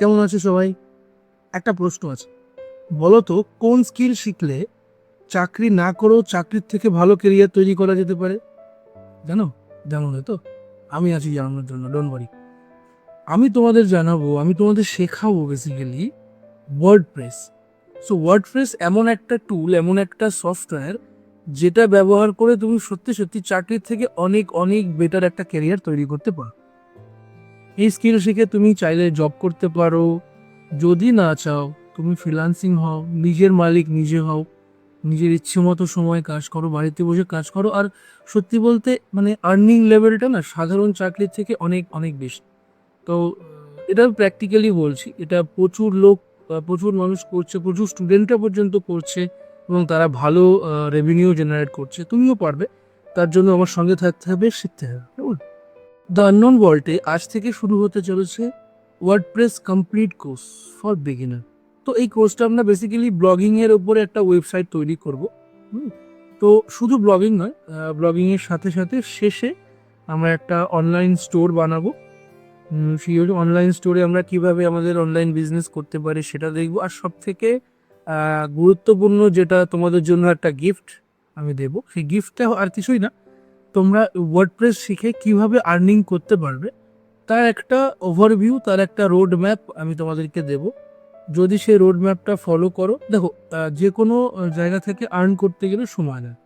কেমন আছে সবাই? একটা প্রশ্ন আছে। বলো তো কোন স্কিল শিখলে চাকরি না করেও চাকরির থেকে ভালো কেরিয়ার তৈরি করা যেতে পারে? জানো? জানো না তো? আমি আছি জানানোর জন্য ডোন্ট ওয়ারি আমি তোমাদের জানাব, আমি তোমাদের শেখাবো basically WordPress so WordPress এমন একটা টুল এমন একটা সফটওয়্যার যেটা ব্যবহার করে তুমি সত্যি সত্যি চাকরির থেকে অনেক অনেক বেটার একটা কেরিয়ার তৈরি করতে পারো। এই স্কিল শিখে তুমি চাইলে জব করতে পারো। যদি না চাও, তুমি ফ্রিলান্সিং হও, নিজের মালিক নিজে হও, নিজের ইচ্ছে মতো সময় কাজ করো, বাড়িতে বসে কাজ করো। আর সত্যি বলতে মানে আর্নিং লেভেলটা না সাধারণ চাকরির থেকে অনেক অনেক বেশি। তো, এটা প্র্যাকটিক্যালি বলছি, এটা প্রচুর লোক প্রচুর মানুষ করছে, প্রচুর স্টুডেন্টরা পর্যন্ত করছে এবং তারা ভালো রেভিনিউ জেনারেট করছে। তুমিও পারবে, তার জন্য আমার সঙ্গে থাকতে হবে, শিখতে হবে। দ্য আননোন ওয়ার্ল্ডে আজ থেকে শুরু হতে চলেছে WordPress complete course for beginner তো এই কোর্সটা আমরা বেসিক্যালি ব্লগিংয়ের ওপরে একটা ওয়েবসাইট তৈরি করব। তো শুধু ব্লগিং নয় ব্লগিংয়ের সাথে সাথে শেষে আমরা একটা অনলাইন স্টোর বানাবো। সেই অনলাইন স্টোরে আমরা কীভাবে আমাদের অনলাইন বিজনেস করতে পারি সেটা দেখব। আর সব থেকে গুরুত্বপূর্ণ যেটা তোমাদের জন্য একটা গিফট আমি দেবো, সেই গিফটটা আর কিছুই না। তোমরা ওয়ার্ডপ্রেস শিখে কীভাবে আর্নিং করতে পারবে, তার একটা ওভারভিউ তার একটা রোড ম্যাপ আমি তোমাদেরকে দেব। যদি সেই রোড ম্যাপটা ফলো করো, দেখো যে কোনো জায়গা থেকে আর্ন করতে গেলে সময় নেয়।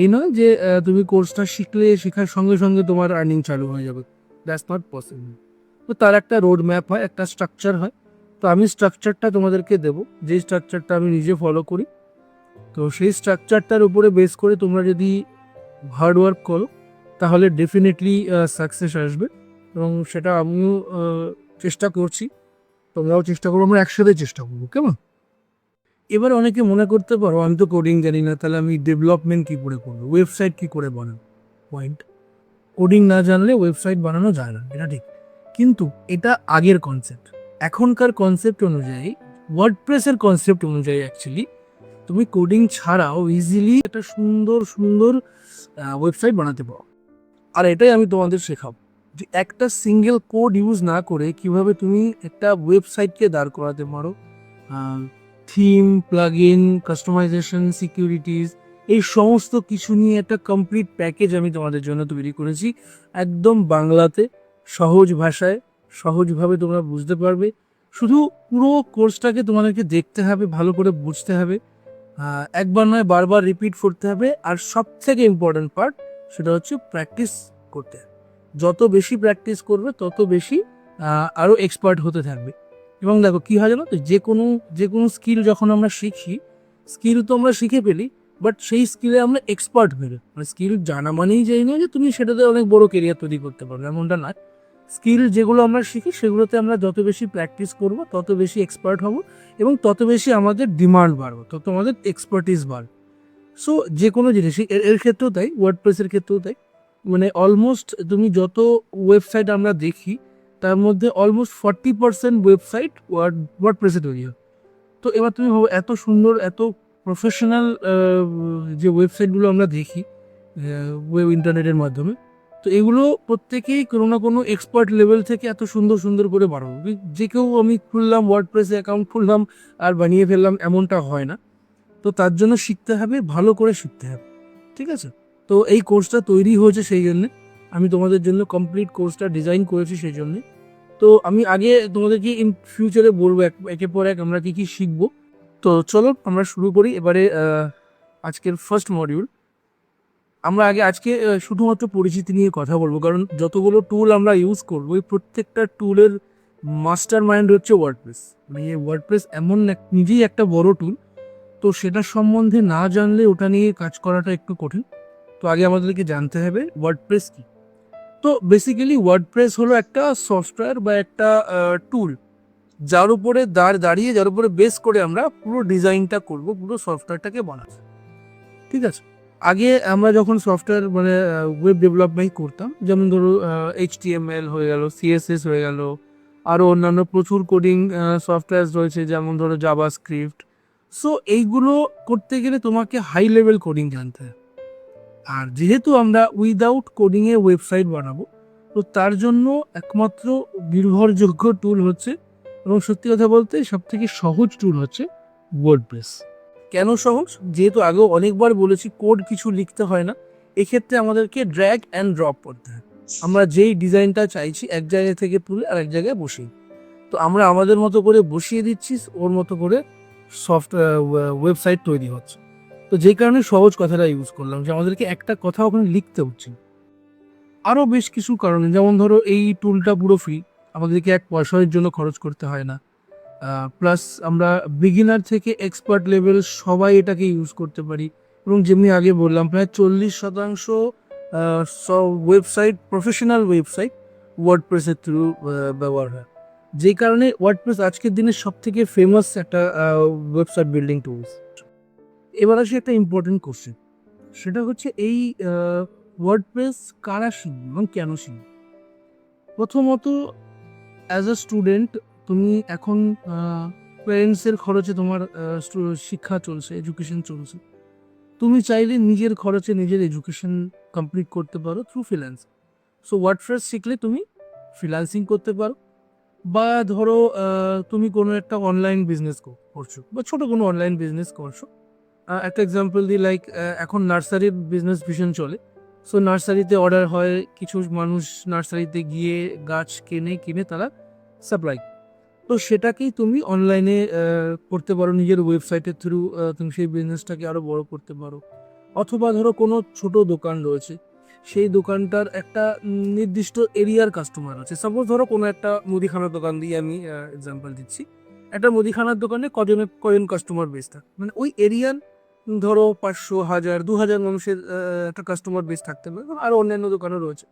এই নয় যে তুমি কোর্সটা শিখলে, শেখার সঙ্গে সঙ্গে তোমার আর্নিং চালু হয়ে যাবে। দ্যাটস নট পসিবল তো তার একটা রোড ম্যাপ হয়, একটা স্ট্রাকচার হয়। তো আমি স্ট্রাকচারটা তোমাদেরকে দেবো। যেই স্ট্রাকচারটা আমি নিজে ফলো করি, তো সেই স্ট্রাকচারটার উপরে বেস করে তোমরা যদি হার্ড ওয়ার্ক করো, তাহলে ডেফিনেটলি সাকসেস আসবে। এবং সেটা আমিও চেষ্টা করছি। তোমরাও চেষ্টা করো, আমরা একসাথে চেষ্টা করব, কেমন? এবার অনেকে মনে করতে পারো, আমি তো কোডিং জানি না, তাহলে আমি ডেভেলপমেন্ট কী করে করব ওয়েবসাইট কী করে বানাবো? পয়েন্ট কোডিং না জানলে ওয়েবসাইট বানানো যায় না, এটা ঠিক। কিন্তু এটা আগের কনসেপ্ট এখনকার কনসেপ্ট অনুযায়ী ওয়ার্ডপ্রেসের কনসেপ্ট অনুযায়ী অ্যাকচুয়ালি তুমি কোডিং ছাড়াও ইজিলি একটা সুন্দর সুন্দর ওয়েবসাইট বানাতে পারো। আর এটাই আমি তোমাদের শেখাবো যে একটা সিঙ্গেল কোড ইউজ না করে কীভাবে তুমি একটা ওয়েবসাইটকে দাঁড় করাতে পারো। Theme plugin customization securities এই সমস্ত কিছু নিয়ে একটা কমপ্লিট প্যাকেজ আমি তোমাদের জন্য তৈরি করেছি। একদম বাংলাতে, সহজ ভাষায়, সহজভাবে তোমরা বুঝতে পারবে। শুধু পুরো কোর্সটাকে তোমাদেরকে দেখতে হবে, ভালো করে বুঝতে হবে। একবার নয়, বারবার রিপিট করতে হবে। আর সব থেকে ইম্পর্ট্যান্ট পার্ট সেটা হচ্ছে প্র্যাকটিস করতে। যত বেশি প্র্যাকটিস করবে, তত বেশি আরও এক্সপার্ট হতে থাকবে। এবং দেখো, কি হয় জানো তো? যে কোনো যে কোনো স্কিল যখন আমরা শিখি স্কিল তো আমরা শিখে ফেলি বাট সেই স্কিলে আমরা এক্সপার্ট হয়ে মানে স্কিল জানা মানেই যাই না যে তুমি সেটাতে অনেক বড় কেরিয়ার তৈরি করতে পারবে, এমনটা নয়। স্কিল যেগুলো আমরা শিখি, সেগুলোতে আমরা যত বেশি প্র্যাকটিস করব, তত বেশি এক্সপার্ট হব এবং তত বেশি আমাদের ডিমান্ড বাড়বে, তত আমাদের এক্সপার্টিস বাড়বে। সো যে কোনো জিনিসই, এর ক্ষেত্রেও তাই ওয়ার্ড প্রেসের ক্ষেত্রেও তাই। মানে অলমোস্ট তুমি যত ওয়েবসাইট আমরা দেখি, তার মধ্যে almost forty percent website word word প্রেসে তৈরি হয়। তো এবার তুমি ভাবো, এত সুন্দর, এত প্রফেশনাল যে ওয়েবসাইটগুলো আমরা দেখি ওয়েব ইন্টারনেটের মাধ্যমে তো এগুলো প্রত্যেকেই কোনো না কোনো এক্সপার্ট লেভেল থেকে এত সুন্দর সুন্দর করে বানাবো যে কেউ আমি খুললাম ওয়ার্ড প্রেসে অ্যাকাউন্ট খুললাম আর বানিয়ে ফেললাম এমনটা হয় না। তো তার জন্য শিখতে হবে, ভালো করে শিখতে হবে। ঠিক আছে? তো এই কোর্সটা তৈরি হয়েছে সেই জন্যে। আমি তোমাদের জন্য কমপ্লিট কোর্সটা ডিজাইন করেছি সেই জন্যে। তো আমি আগে তোমাদেরকে ইন ফিউচারে বলব এক- একের পর এক আমরা কী কী শিখব। তো চলো আমরা শুরু করি। এবারে আজকের ফার্স্ট মডিউল আমরা আগে আজকে শুধুমাত্র পরিচিতি নিয়ে কথা বলব, কারণ যতগুলো টুল আমরা ইউজ করব, এই প্রত্যেকটা টুলের মাস্টার মাইন্ড হচ্ছে ওয়ার্ডপ্রেস মানে এই ওয়ার্ডপ্রেস এমন নিজেই একটা বড় টুল তো সেটা সম্বন্ধে না জানলে ওটা নিয়ে কাজ করাটা একটু কঠিন। তো আগে আমাদেরকে জানতে হবে ওয়ার্ডপ্রেস কি। তো বেসিক্যালি ওয়ার্ডপ্রেস হলো একটা সফটওয়্যার বা একটা টুল যার উপরে দাঁড়, দাঁড়িয়ে, যার উপরে বেস করে আমরা পুরো ডিজাইনটা করব, পুরো সফটওয়্যারটাকে বানাবো। ঠিক আছে? আগে আমরা যখন সফটওয়্যার মানে ওয়েব ডেভেলপমেন্ট করতাম, যেমন ধরো এইচ টি এম এল হয়ে গেল সিএসএস হয়ে গেল আরও অন্যান্য প্রচুর কোডিং সফটওয়্যার রয়েছে, যেমন ধরো জাভা স্ক্রিপ্ট সো এইগুলো করতে গেলে তোমাকে হাই লেভেল কোডিং জানতে হবে আর যেহেতু আমরা উইদাউট কোডিংয়ে ওয়েবসাইট বানাবো, তো তার জন্য একমাত্র নির্ভরযোগ্য টুল হচ্ছে, এবং সত্যি কথা বলতে সবথেকে সহজ টুল হচ্ছে ওয়ার্ডপ্রেস কেন সহজ? যেহেতু আগেও অনেকবার বলেছি কোড কিছু লিখতে হয় না, এক্ষেত্রে আমাদেরকে ড্র্যাগ অ্যান্ড ড্রপ করতে হয়। আমরা যেই ডিজাইনটা চাইছি এক জায়গা থেকে তুলে আর এক জায়গায় বসিয়ে। তো আমরা আমাদের মতো করে বসিয়ে দিচ্ছি, ওর মতো করে সফট ওয়েবসাইট তৈরি হচ্ছে। তো যে কারণে সহজ কথাটা ইউজ করলাম যে আমাদেরকে একটা কথা ওখানে লিখতে হচ্ছে। আরও বেশ কিছু কারণে, যেমন ধরো এই টুলটা পুরো ফ্রি আমাদেরকে এক পয়সার জন্য খরচ করতে হয় না। প্লাস আমরা বিগিনার থেকে এক্সপার্ট লেভেল সবাই এটাকে ইউজ করতে পারি। এবং যেমনি আগে বললাম, প্রায় চল্লিশ শতাংশ সব ওয়েবসাইট প্রফেশনাল ওয়েবসাইট ওয়ার্ডপ্রেসের থ্রু ব্যবহার হয়। যেই কারণে ওয়ার্ডপ্রেস আজকের দিনে সব থেকে ফেমাস একটা ওয়েবসাইট বিল্ডিং টুলস এবার আসি একটা ইম্পর্টেন্ট কোশ্চেন সেটা হচ্ছে এই ওয়ার্ডপ্রেস কারা শিখবে এবং কেন শিখবে? প্রথমত অ্যাজ আ স্টুডেন্ট তুমি এখন প্যারেন্টসের খরচে তোমার শিক্ষা চলছে এডুকেশন চলছে। তুমি চাইলে নিজের খরচে নিজের এডুকেশন কমপ্লিট করতে পারো থ্রু ফ্রিল্যান্স সো ওয়ার্ডপ্রেস শিখলে তুমি ফ্রিল্যান্সিং করতে পারো। বা ধরো তুমি কোনো একটা অনলাইন বিজনেস করছ, বা ছোটো কোনো অনলাইন বিজনেস করছ। একটা এক্সাম্পল দিই লাইক এখন নার্সারির বিজনেস ভীষণ চলে। সো নার্সারিতে অর্ডার হয়, কিছু মানুষ নার্সারিতে গিয়ে গাছ কেনে, কিনে তারা সাপ্লাই তো সেটাকেই তুমি অনলাইনে করতে পারো, নিজের ওয়েবসাইটের থ্রু তুমি সেই বিজনেসটাকে আরও বড় করতে পারো। অথবা ধরো কোনো ছোট দোকান রয়েছে, সেই দোকানটার একটা নির্দিষ্ট এরিয়ার কাস্টমার আছে। সাপোজ ধরো কোনো একটা মুদিখানার দোকান দিয়ে আমি এক্সাম্পল দিচ্ছি। একটা মুদিখানার দোকানে কজনের কজন কাস্টমার বেস থাকে মানে ওই এরিয়ার ধরো পাঁচশো, হাজার দু হাজার মানুষের একটা কাস্টমার বেস থাকতে পারে, আর অন্যান্য দোকানও রয়েছে।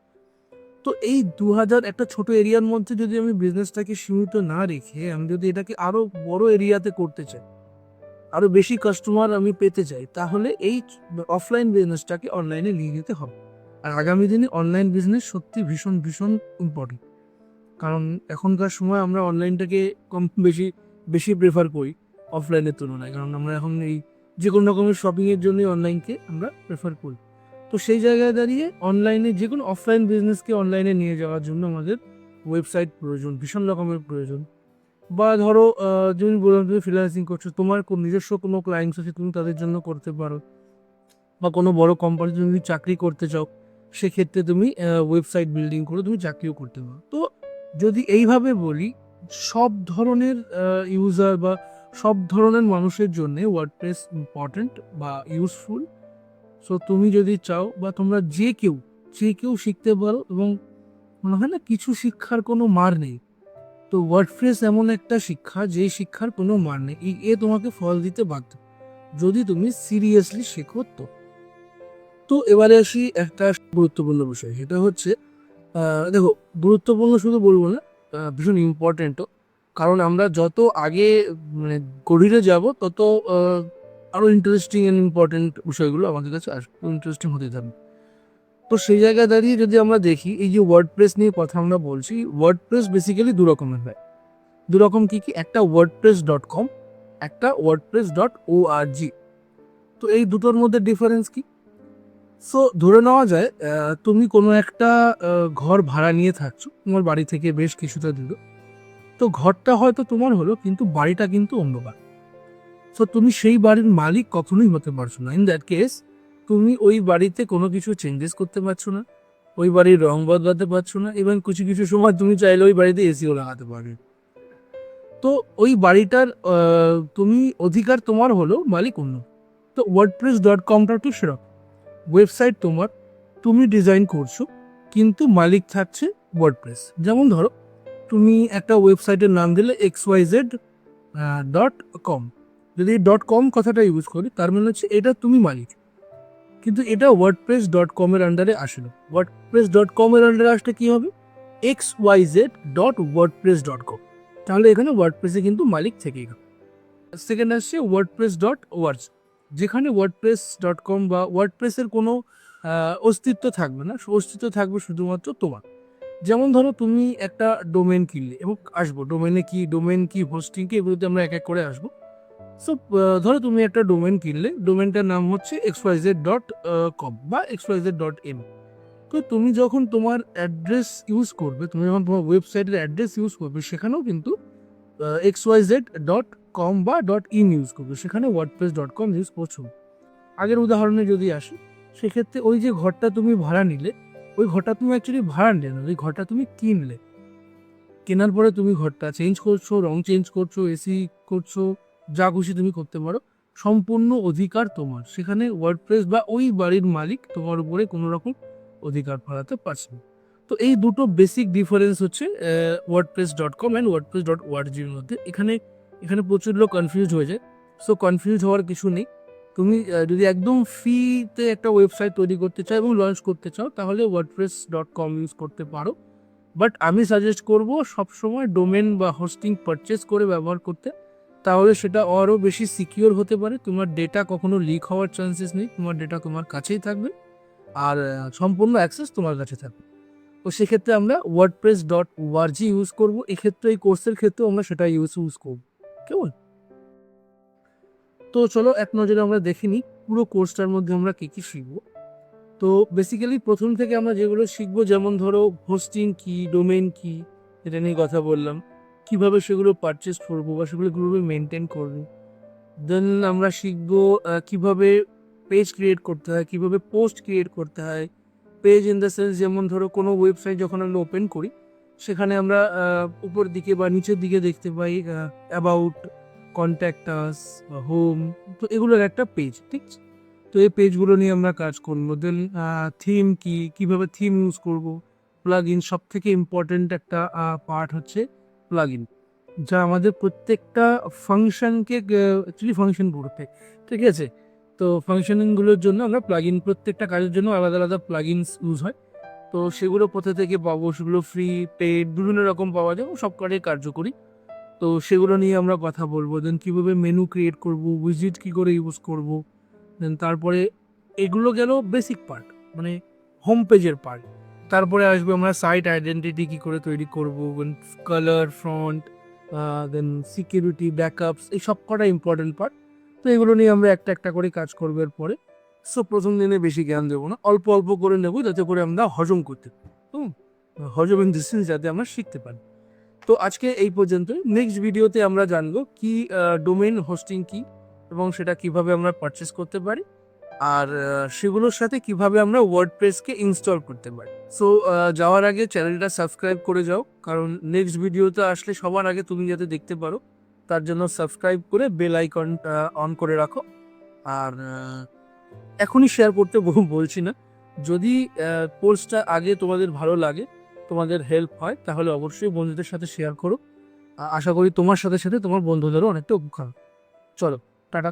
তো এই দু হাজার একটা ছোট এরিয়ার মধ্যে যদি আমি বিজনেসটাকে সীমিত না রেখে আমি যদি এটাকে আরও বড় এরিয়াতে করতে চাই, আরও বেশি কাস্টমার আমি পেতে চাই, তাহলে এই অফলাইন বিজনেসটাকে অনলাইনে নিয়ে যেতে হবে। আর আগামী দিনে অনলাইন বিজনেস সত্যি ভীষণ ভীষণ ইম্পর্টেন্ট কারণ এখনকার সময় আমরা অনলাইনটাকে কম বেশি বেশি প্রেফার করি অফলাইনের তুলনায়। কারণ আমরা এখন এই যে কোনো রকমের শপিংয়ের জন্যই অনলাইনকে আমরা প্রেফার করি। তো সেই জায়গায় দাঁড়িয়ে অনলাইনে যে কোনো অফলাইন বিজনেসকে অনলাইনে নিয়ে যাওয়ার জন্য আমাদের ওয়েবসাইট প্রয়োজন, ভীষণ রকমের প্রয়োজন। বা ধরো তুমি বললাম, তুমি ফ্রিল্যান্সিং করছ, তোমার নিজস্ব কোনো ক্লায়েন্টস আছে, তুমি তাদের জন্য করতে পারো। বা কোনো বড় কোম্পানিতে তুমি চাকরি করতে চাও, সেক্ষেত্রে তুমি ওয়েবসাইট বিল্ডিং করে তুমি চাকরিও করতে পারো। তো যদি এইভাবে বলি, সব ধরনের ইউজার বা সব ধরনের মানুষের জন্য ওয়ার্ডপ্রেস ইম্পর্ট্যান্ট বা ইউজফুল সো তুমি যদি চাও বা তোমরা যে কেউ যে কেউ শিখতে পারো এবং মনে হয় না কিছু শিক্ষার কোনো মার নেই। তো ওয়ার্ডপ্রেস এমন একটা শিক্ষা যে শিক্ষার কোনো মার নেই। এ তোমাকে ফল দিতে বাধ্য। যদি তুমি সিরিয়াসলি শেখো তো। তো এবারে আসি একটা গুরুত্বপূর্ণ বিষয়। সেটা হচ্ছে দেখো, গুরুত্বপূর্ণ শুধু বলব না ভীষণ ইম্পর্টেন্টও কারণ আমরা যত আগে মানে গভীরে যাব, তত আরও ইন্টারেস্টিং অ্যান্ড ইম্পর্টেন্ট বিষয়গুলো আমাদের কাছে ইন্টারেস্টিং হতে থাকবে। তো সেই জায়গায় দাঁড়িয়ে যদি আমরা দেখি, এই যে ওয়ার্ডপ্রেস নিয়ে কথা আমরা বলছি ওয়ার্ডপ্রেস বেসিক্যালি দু রকমের হয়। দু রকম কি কি? একটা ওয়ার্ডপ্রেস ডট কম একটা WordPress dot O R G তো এই দুটোর মধ্যে ডিফারেন্স কি? সো ধরে নেওয়া যায় তুমি কোনো একটা ঘর ভাড়া নিয়ে থাকছো, তোমার বাড়ি থেকে বেশ কিছুটা দূরে। তো ঘরটা হয়তো তোমার হলো, কিন্তু বাড়িটা কিন্তু অন্য বার সো তুমি সেই বাড়ির মালিক কখনোই হতে পারছ না। ইন দ্যাট কেস তুমি ওই বাড়িতে কোনো কিছু চেঞ্জেস করতে পারছ না, ওই বাড়ির রং বদলাতে পারছ না এবং কিছু কিছু সময় তুমি চাইলে ওই বাড়িতে এসিও লাগাতে পারবে তো ওই বাড়িটার তুমি অধিকার তোমার হলো মালিক অন্য। তো ওয়ার্ডপ্রেস ডট কমটা একটু সেরকম। ওয়েবসাইট তোমার, তুমি ডিজাইন করছ, কিন্তু মালিক থাকছে ওয়ার্ডপ্রেস যেমন ধরো, তুমি একটা ওয়েবসাইটের নাম দিলে X Y Z dot com যদি ডট কম কথাটা ইউজ করি, তার মানে হচ্ছে এটা তুমি মালিক। কিন্তু এটা ওয়ার্ডপ্রেস ডট কমের আন্ডারে আসে না। ওয়ার্ডপ্রেস ডট কমের আন্ডারে আসলে কী হবে? X Y Z dot WordPress dot com তাহলে এখানে ওয়ার্ডপ্রেসে কিন্তু মালিক থেকেই গেল। সেকেন্ড আসছে ওয়ার্ডপ্রেস ডট ওয়ার্ডস যেখানে ওয়ার্ডপ্রেস ডট কম বা ওয়ার্ডপ্রেসের কোনো অস্তিত্ব থাকবে না। অস্তিত্ব থাকবে শুধুমাত্র তোমার। যেমন ধরো তুমি একটা ডোমেন কিনলে এবং আসব। ডোমেনে কি? ডোমেন কি? হোস্টিং কি? এগুলোতে আমরা এক এক করে আসব। সো ধরো তুমি একটা ডোমেন কিনলে ডোমেনটার নাম হচ্ছে এক্সওয়াইজেড ডট কম বা এক্সওয়াইজেড ডট এম তো তুমি যখন তোমার অ্যাড্রেস ইউজ করবে, তুমি যখন তোমার ওয়েবসাইটের অ্যাড্রেস ইউজ করবে, সেখানেও কিন্তু X Y Z dot com বা ডট ইন ইউজ করবে। সেখানে ওয়ার্ডপ্রেস ডট কম ইউজ করছ। আগের উদাহরণে যদি আসি, সেক্ষেত্রে ওই যে ঘরটা তুমি ভাড়া নিলে, ওই ঘরটা তুমি অ্যাকচুয়ালি ভাড়া নিলে না, ওই ঘরটা তুমি কিনলে। কেনার পরে তুমি ঘরটা চেঞ্জ করছ, রং চেঞ্জ করছ এসি করছ যা খুশি তুমি করতে পারো। সম্পূর্ণ অধিকার তোমার। সেখানে ওয়ার্ডপ্রেস বা ওই বাড়ির মালিক তোমার উপরে কোনো রকম অধিকার ফেলাতে পারছে না। তো এই দুটো বেসিক ডিফারেন্স হচ্ছে WordPress dot com and WordPress dot ওয়ার্জির মধ্যে। এখানে এখানে প্রচুর লোক কনফিউজ হয়ে যায়। সো কনফিউজ হওয়ার কিছু নেই। তুমি যদি একদম ফ্রিতে একটা ওয়েবসাইট তৈরি করতে চাও এবং লঞ্চ করতে চাও, তাহলে ওয়ার্ডপ্রেস ডট কম ইউজ করতে পারো। বাট আমি সাজেস্ট করব সবসময় ডোমেন বা হোস্টিং পারচেস করে ব্যবহার করতে। তাহলে সেটা আরও বেশি সিকিওর হতে পারে। তোমার ডেটা কখনো লিক হওয়ার চান্সেস নেই। তোমার ডেটা তোমার কাছেই থাকবে। আর সম্পূর্ণ অ্যাক্সেস তোমার কাছে থাকবে। তো সেক্ষেত্রে আমরা ওয়ার্ডপ্রেস ডট ওয়ার্জি ইউজ করব। এক্ষেত্রে এই কোর্সের ক্ষেত্রেও আমরা সেটা ইউজ ইউজ করব। কেমন? তো চলো এক নজরে আমরা দেখে নিই পুরো কোর্সটার মধ্যে আমরা কী কী শিখব। তো বেসিক্যালি প্রথম থেকে আমরা যেগুলো শিখব, যেমন ধরো হোস্টিং কি ডোমেন কি, এটা নিয়ে কথা বললাম। কীভাবে সেগুলো পারচেস করব বা সেগুলো কীভাবে মেনটেন করব? দেন আমরা শিখব কীভাবে পেজ ক্রিয়েট করতে হয়, কীভাবে পোস্ট ক্রিয়েট করতে হয়। পেজ ইন দ্য সেন্স যেমন ধরো কোনো ওয়েবসাইট যখন আমরা ওপেন করি, সেখানে আমরা উপর দিকে বা নিচের দিকে দেখতে পাই অ্যাবাউট কন্ট্যাক্টাস বা হোম তো এগুলোর একটা পেজ ঠিক আছে? তো এই পেজগুলো নিয়ে আমরা কাজ করব। দেন থিম কি, কীভাবে থিম ইউজ করব? প্লাগ ইন সব থেকে ইম্পর্টেন্ট একটা পার্ট হচ্ছে প্লাগ ইন যা আমাদের প্রত্যেকটা ফাংশনকে অ্যাকচুয়ালি ফাংশন করতে ঠিক আছে? তো ফাংশনিংগুলোর জন্য আমরা প্লাগ ইন প্রত্যেকটা কাজের জন্য আলাদা আলাদা প্লাগ ইউজ হয়। তো সেগুলো কোথা থেকে পাবো? সেগুলো ফ্রি পেড বিভিন্ন রকম পাওয়া যায়, সব কটাই কার্যকরী। তো সেগুলো নিয়ে আমরা কথা বলব দেন কীভাবে মেনু ক্রিয়েট করব উইজিট কী করে ইউজ করব দেন তারপরে এগুলো গেল বেসিক পার্ট মানে হোম পেজের পার্ট তারপরে আসবে আমরা সাইট আইডেন্টিটি কী করে তৈরি করব colour front then security backups এই সব কটা ইম্পর্টেন্ট পার্ট তো এগুলো নিয়ে আমরা একটা একটা করে কাজ করব এরপরে। সো প্রথম দিনে বেশি জ্ঞান দেবো না, অল্প অল্প করে নেব যাতে করে আমরা হজম করতে হুম, হজম ডিসেন্স যাতে আমরা শিখতে পারি। তো আজকে এই পর্যন্তই। নেক্সট ভিডিওতে আমরা জানব কি ডোমেন হোস্টিং কি এবং সেটা কীভাবে আমরা পারচেস করতে পারি। আর সেগুলোর সাথে কীভাবে আমরা ওয়ার্ডপ্রেসকে ইনস্টল করতে পারি? সো যাওয়ার আগে চ্যানেলটা সাবস্ক্রাইব করে যাও, কারণ নেক্সট ভিডিওতে আসলে সবার আগে তুমি যাতে দেখতে পারো, তার জন্য সাবস্ক্রাইব করে বেল আইকন অন করে রাখো। আর এখনই শেয়ার করতে বলছি না। যদি কোর্সটা আগে তোমাদের ভালো লাগে, তোমাদের হেল্প হয়, তাহলে অবশ্যই বন্ধুদের সাথে শেয়ার করো। আশা করি তোমার সাথে সাথে তোমার বন্ধুদেরও অনেকটা উপকার চলো, টাটা।